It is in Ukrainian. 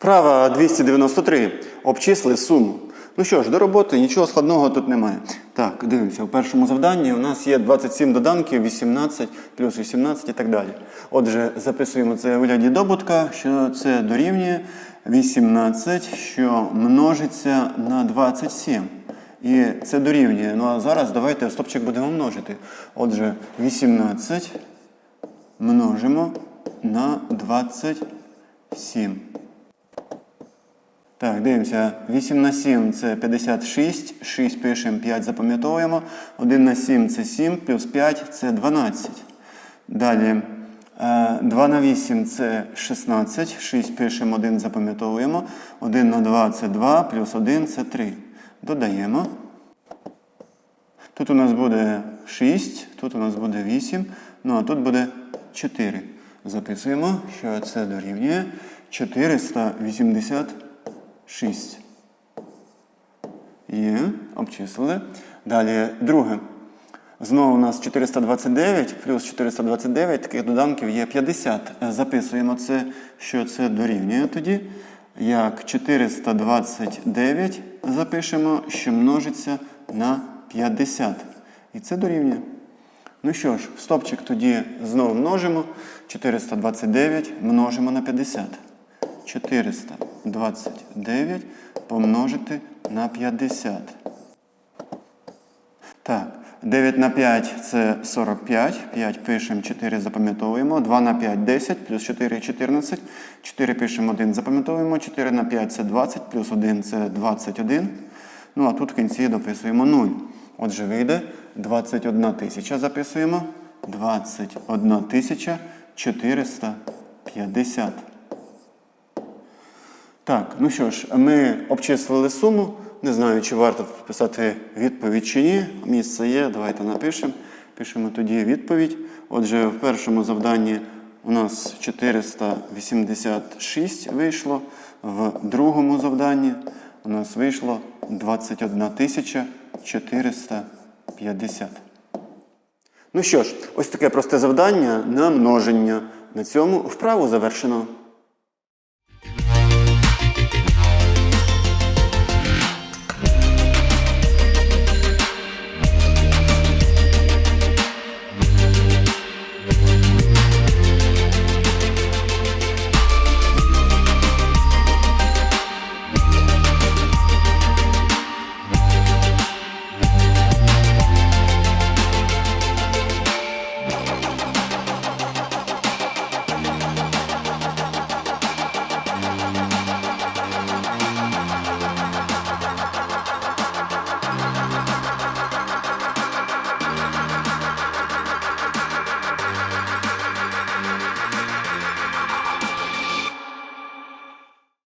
Вправа 293. Обчисли суму. Ну що ж, до роботи нічого складного тут немає. Так, дивимося, у першому завданні у нас є 27 доданків, 18 плюс 18 і так далі. Отже, записуємо це у вигляді добутка, що це дорівнює 18, що множиться на 27. І це дорівнює. Ну а зараз давайте стопчик будемо множити. Отже, 18 множимо на 27. Так, дивимося. 8 на 7 це 56. 6 пишемо, 5 запам'ятовуємо. 1 на 7 це 7, плюс 5 це 12. Далі. е, 2 на 8 це 16. 6 пишемо, 1 запам'ятовуємо. 1 на 2 це 2, плюс 1 це 3. Додаємо. Тут у нас буде 6, тут у нас буде 8, ну а тут буде 4. Записуємо, що це дорівнює 486. Є, обчислили. Далі друге. Знову у нас 429 плюс 429, таких доданків є 50. Е, Записуємо це, що це дорівнює тоді. Як 429 запишемо, що множиться на 50. І це дорівнює. Ну що ж, стопчик тоді знову множимо. 429 множимо на 50. 429 помножити на 50. Так, 9 на 5 це 45. 5 пишемо, 4 запам'ятовуємо. 2 на 5 10, плюс 4 14. 4 пишемо 1 запам'ятовуємо. 4 на 5 це 20, плюс 1 це 21. Ну а тут в кінці дописуємо 0. Отже, вийде 21 тисяча записуємо. 21 тисяча 450. Так, ну що ж, ми обчислили суму. Не знаю, чи варто писати відповідь чи ні. Місце є, давайте напишемо. Пишемо тоді відповідь. Отже, в першому завданні у нас 486 вийшло, в другому завданні у нас вийшло 21 450. Ну що ж, ось таке просте завдання на множення. На цьому вправу завершено.